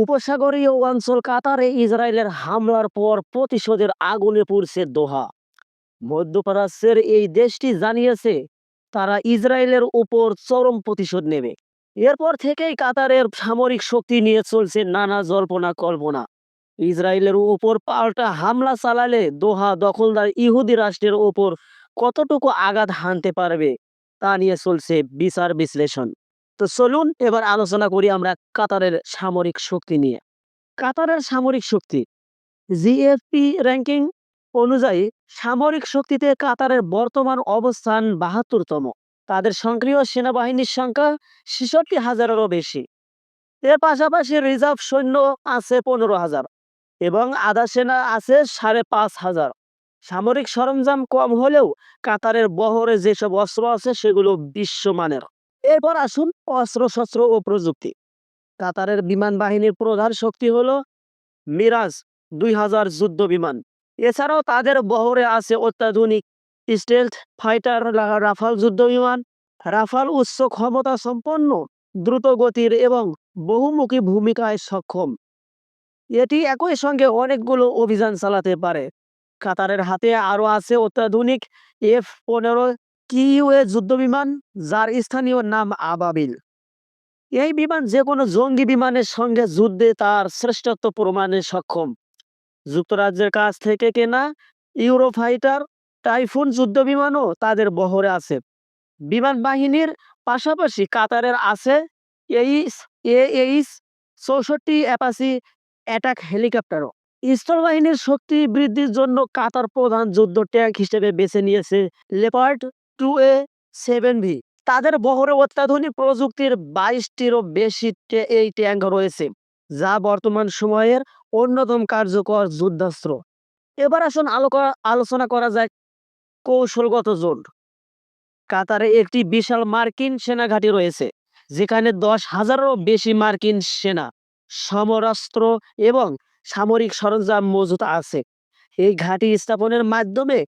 উপসাগরীয় অঞ্চল কাতারে ইসরায়েলের হামলার পর প্রতিশোধের আগুনে পুড়ছে দোহা। মধ্যপ্রাচ্যের এই দেশটি জানিয়েছে, তারা ইসরায়েলের উপর চরম প্রতিশোধ নেবে। এরপর থেকেই কাতারের সামরিক শক্তি নিয়ে চলছে নানা জল্পনা কল্পনা। ইসরায়েলের উপর পাল্টা হামলা চালালে দোহা দখলদার ইহুদি রাষ্ট্রের উপর কতটুকু আঘাত হানতে পারবে, তা নিয়ে চলছে বিচার বিশ্লেষণ। তো চলুন এবার আলোচনা করি আমরা কাতারের সামরিক শক্তি নিয়ে। কাতারের সামরিক শক্তি জিএফপি র্যাঙ্কিং অনুযায়ী সামরিক শক্তিতে কাতারের বর্তমান অবস্থান বাহাত্তরতম। তাদের সক্রিয় সেনাবাহিনীর সংখ্যা ছেষট্টি হাজারেরও বেশি। এর পাশাপাশি রিজার্ভ সৈন্য আছে পনেরো হাজার এবং আধা সেনা আছে সাড়ে পাঁচ হাজার। সামরিক সরঞ্জাম কম হলেও কাতারের বহরে যেসব অস্ত্র আছে সেগুলো বিশ্বমানের। এরপর আসুন অস্ত্র শস্ত্র ও প্রযুক্তি। কাতারের বিমান বাহিনীর প্রধান শক্তি হলো মিরাজ, দুই হাজার যুদ্ধ বিমান। এছাড়াও তাদের বহরে আছে অত্যাধুনিক স্টেলথ ফাইটার রাফাল যুদ্ধ বিমান। রাফাল উচ্চ ক্ষমতা সম্পন্ন, দ্রুত গতির এবং বহুমুখী ভূমিকায় সক্ষম। এটি একই সঙ্গে অনেকগুলো অভিযান চালাতে পারে। কাতারের হাতে আরও আছে অত্যাধুনিক এফ পনেরো কিউএ যুদ্ধ বিমান? যার স্থানীয় নাম আবাবিল। এই বিমান যে কোনো জঙ্গি বিমানের সঙ্গে যুদ্ধে তার শ্রেষ্ঠত্ব প্রমাণে সক্ষম। যুক্তরাজ্যের কাছ থেকে কেনা ইউরোফাইটার টাইফুন যুদ্ধ বিমানও তাদের বহরে আছে। বিমান বাহিনীর পাশাপাশি কাতারের আছে এইচ এ এইচ চৌষট্টি অ্যাপাসি অ্যাটাক হেলিকপ্টারও। স্থল বাহিনীর শক্তি বৃদ্ধির জন্য কাতার প্রধান যুদ্ধ ট্যাঙ্ক হিসেবে বেছে নিয়েছে Leopard two A seven V. তাদের বহরে অত্যাধুনিক প্রযুক্তির বাইশটিরও বেশি এই ট্যাঙ্ক রয়েছে, যা বর্তমান সময়ের অন্যতম কার্যকর যুদ্ধাস্ত্র। এবার আসুন আলোচনা করা যায় কৌশলগত জোন কাতারে একটি বিশাল মার্কিন সেনাঘাঁটি রয়েছে, যেখানে দশ হাজারেরও বেশি মার্কিন সেনা, সমরাস্ত্র এবং সামরিক সরঞ্জাম মজুত আছে। এই ঘাঁটি স্থাপনের মাধ্যমে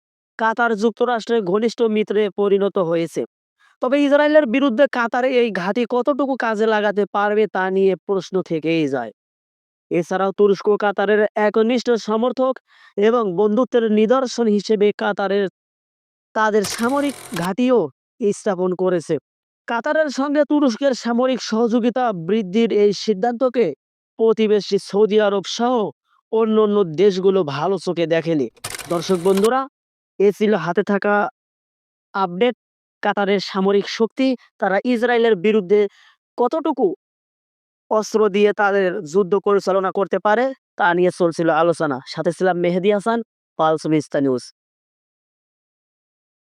কাতার যুক্তরাষ্ট্রের ঘনিষ্ঠ মিত্রে পরিণত হয়েছে। তবে ইসরায়েলের বিরুদ্ধে কাতারে এই ঘাঁটি কতটুকু কাজে লাগাতে পারবে তা নিয়ে প্রশ্ন থেকেই যায়। এছাড়াও তুরস্ক কাতারের একনিষ্ঠ সমর্থক এবং বন্ধুত্বের নিদর্শন হিসেবে কাতারের তাদের সামরিক ঘাঁটিও স্থাপন করেছে। কাতারের সঙ্গে তুরস্কের সামরিক সহযোগিতা বৃদ্ধির এই সিদ্ধান্তকে প্রতিবেশী সৌদি আরব সহ অন্য অন্য দেশগুলো ভালো চোখে দেখেনি। দর্শক বন্ধুরা এ ছিল হাতে থাকা আপডেট কাতারের সামরিক শক্তি। তারা ইসরায়েলের বিরুদ্ধে কতটুকু অস্ত্র দিয়ে তাদের যুদ্ধ পরিচালনা করতে পারে তা নিয়ে চলছিল আলোচনা। সাথে ছিলাম মেহেদি হাসান, পালস নিউজ।